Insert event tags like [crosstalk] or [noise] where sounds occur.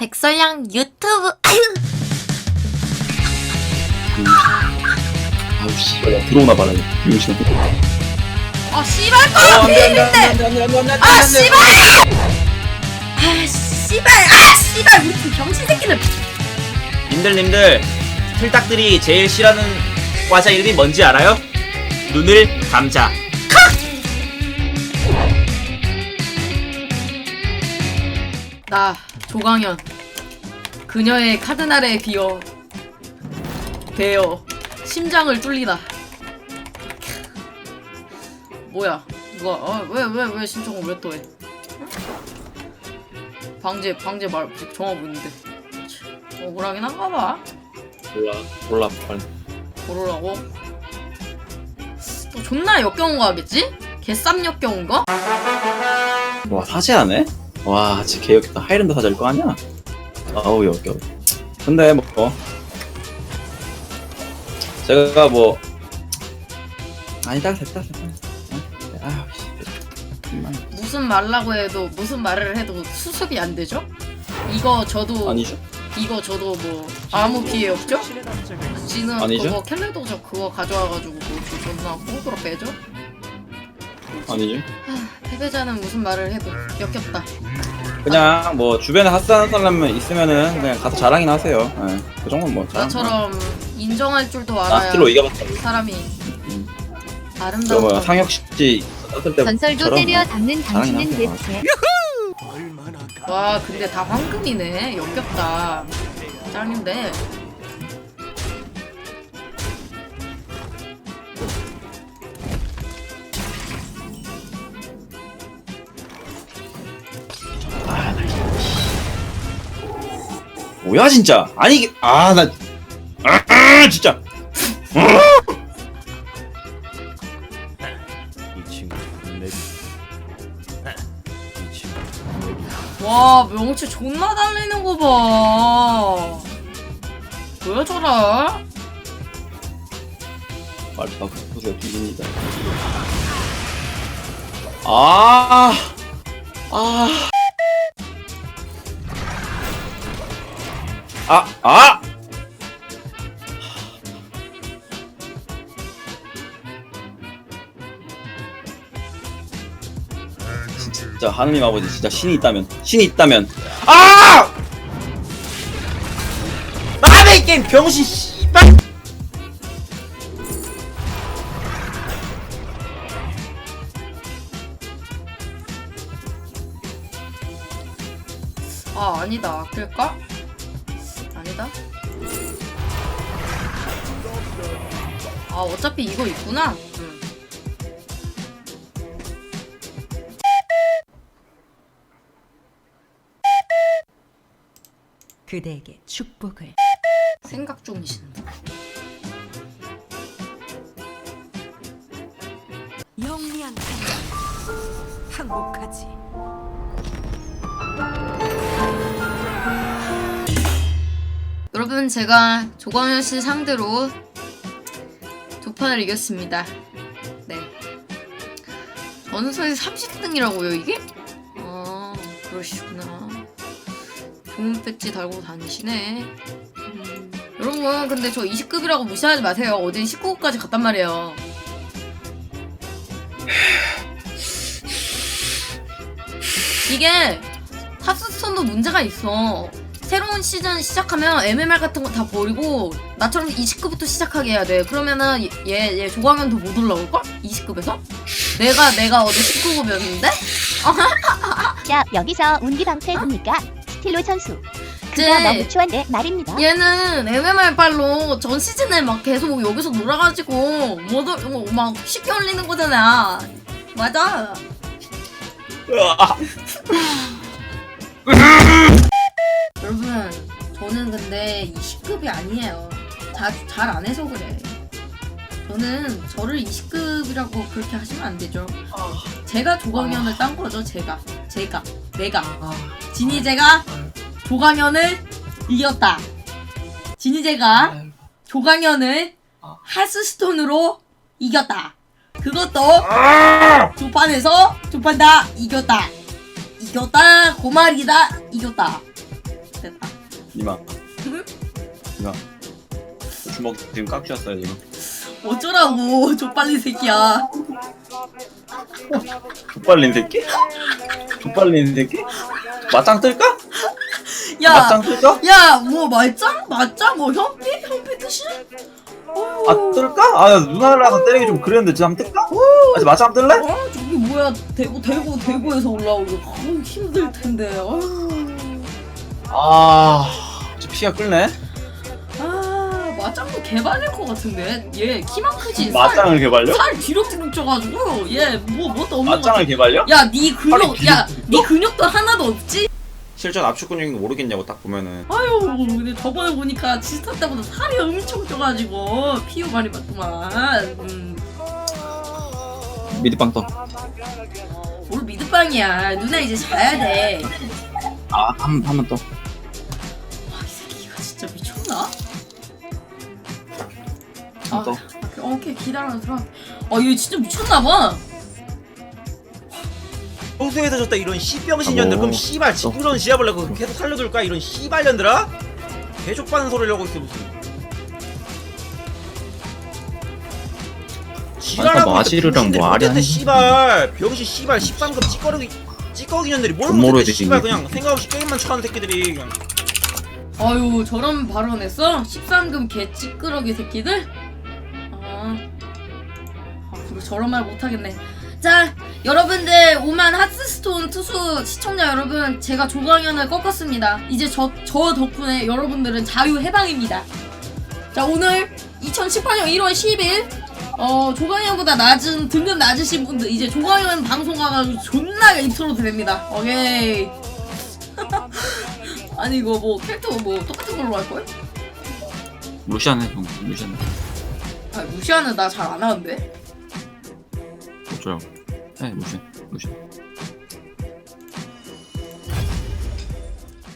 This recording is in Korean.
백설양 유튜브. 아유 아우 씨 들어오나 봐라 용신 아 씨발 거 안돼 아 씨발! 아 씨발 아 씨발 우리 팀 병신 새끼들. 님들님들. 틀딱들이 제일 싫어하는 과자 이름이 뭔지 알아요? 눈을 감자. 나 조강현 그녀의 카드날에 비어 베어 심장을 뚫리다. 뭐야 누가 어왜왜 왜 신청을 왜 또 해? 방제 방제 말 정하고 있는데. 억울하긴 한가 봐. 몰라 몰라 빨리. 고르라고? 또 존나 역겨운 거 하겠지? 개쌈 역겨운 거? 와 사제하네? 와 진짜 개역겠다. 하이랜드 사제일 거 아니야 아우 역겨 근데 뭐 어. 제가 뭐 아니다 됐다 됐다 어? 아우 씨 정말 무슨 말라고 해도 무슨 말을 해도 수습이 안 되죠? 이거 저도 아니죠 이거 저도 뭐 아무 피해 없죠? 지는 아니죠? 그거 캘레도저 그거 가져와가지고 뭐 저- 존나 호구로 빼죠? 아니죠 하, 패배자는 무슨 말을 해도 역겹다. 그냥 뭐 주변에 핫사는 사람 있으면은 그냥 가서 자랑이나 하세요 예. 그 정도는 뭐 자랑 나처럼 인정할 줄도 나 알아야 스틸로 이겨봤다고 사람이 음. 저 아름다운 뭐야 거. 상혁씨 떴을 때 전설도 때려 담는 당신은. 대체 와 근데 다 황금이네. 역겹다. 짱인데. 뭐야 진짜 아니 이게 아나 아, 진짜 이 친구 내이 친구 와 명치 존나 달리는 거 봐. 뭐야 저라? 말파 부수가 뒤집니다 아 아. 아, 아! 진짜 하느님 아버지 진짜 신이 있다면 신이 있다면 아! 이 게임 병신 씨발 아 아니다. 그럴까? 아니다. 아 어차피 이거 있구나. 응. 그대에게 축복을 생각 중이신다. 영리한 생각 항복하지 여러분 제가 조광현 씨 상대로 두 판을 이겼습니다. 네. 전선이 30등이라고요 이게? 아 그러시구나. 좋은 배지 달고 다니시네. 음. 여러분 근데 저 20급이라고 무시하지 마세요. 어제 19급까지 갔단 말이에요. 이게 하스스톤도 문제가 있어. 새로운 시즌 시작하면 MMR 같은 거 다 버리고 나처럼 20급부터 시작하게 해야 돼. 그러면은 얘, 얘 조광현도 못 올라올걸? 20급에서? 내가 내가 어제 19급이었는데? 자 [laughs] 여기서 운기 방패입니까? 스틸로 선수 그거 네. 너무 추한데 말입니다 얘는 MMR 발로 전 시즌에 막 계속 여기서 놀아가지고 못막 쉽게 올리는 거잖아. 맞아. [laughs] [laughs] 여러분, 저는 근데 20급이 아니에요. 잘 안 해서 그래. 저는 저를 20급이라고 그렇게 하시면 안 되죠. 제가 조광현을 딴 거죠, 제가. 제가. 내가. 진이 제가 조광현을 이겼다. 진이 제가 조광현을 하스스톤으로 이겼다. 그것도 두 판에서 두판다 이겼다. 이겼다. 고말이다. 이겼다. 됐다. 응? 니마 주먹 지금 깍쥐었어요 지금 어쩌라고 족발린 새끼야 족발린 새끼? 족발린 새끼? 맞짱 뜰까? 야 맞짱 뜰까? 야, 뭐 말짱? 맞짱? 뭐 현피? 현피 뜻이? 아 뜰까? 아 누나라서 때리기 좀 그랬는데 지금 한번 뜰까? 아 맞짱 뜰래? 아, 저기 뭐야? 대구 대구 대구에서 올라오고 아우 힘들 텐데. 아유. 아 진짜 피가 끓네 아, 맞짱도 개발일 것 같은데. 얘 키만 크지. 맞짱을 개발려? 살, 살 뒤룩뒤룩 쪄가지고 얘뭐 뭣도 없는 것 같아. 맞짱을 개발려? 야, 네 근육, 팔이 야, 뒤룩뒤룩 네 근육도 하나도 없지? 실전 압축 근육인 거 모르겠냐고 딱 보면은 아유, 근데 저번에 보니까 지스타 때보다 살이 엄청 쪄가지고 피부 많이 맞구만. 음. 미드빵 떠. 뭘 미드빵이야. 누나 이제 자야 돼. 아, 한, 한번 더. 아. 어, 오케이, 기다려, 들어. 아, 얘 진짜 미쳤나 봐. 평소에서 졌다 이런 씨병신년들. 그럼 씨발 지구런 지하볼래 그 계속 살려둘 거야 이런 씨발년들아? 개족받는 소리를 하고 있어 무슨 지랄하고 뭐 아지르랑 뭐 아리 못했대 하는 씨발 병신 씨발 13급 찌꺼기 찌꺼기년들이 뭘 되지, 씨발. 그냥 생각 없이 게임만 축하는 새끼들이 그냥 아유, 저런 발언했어? 13금 개 찌끄러기 새끼들? 아, 아 그리고 저런 말 못하겠네. 자, 여러분들 5만 하스스톤 투수 시청자 여러분, 제가 조광현을 꺾었습니다. 이제 저, 저 덕분에 여러분들은 자유 해방입니다. 자, 오늘 2018년 1월 10일, 어, 조광현보다 낮은, 등급 낮으신 분들, 이제 조광현 방송 가가지고 존나게 입소로도 됩니다. 오케이. [laughs] 아니, 이거 뭐, 캐릭터 뭐, 똑같은 걸로 할 거야? 루시안 해, 형. 루시안 해. 아, 루시아는 나 잘 안 하는데? 어쩌라고. 해, 루시안. 루시안.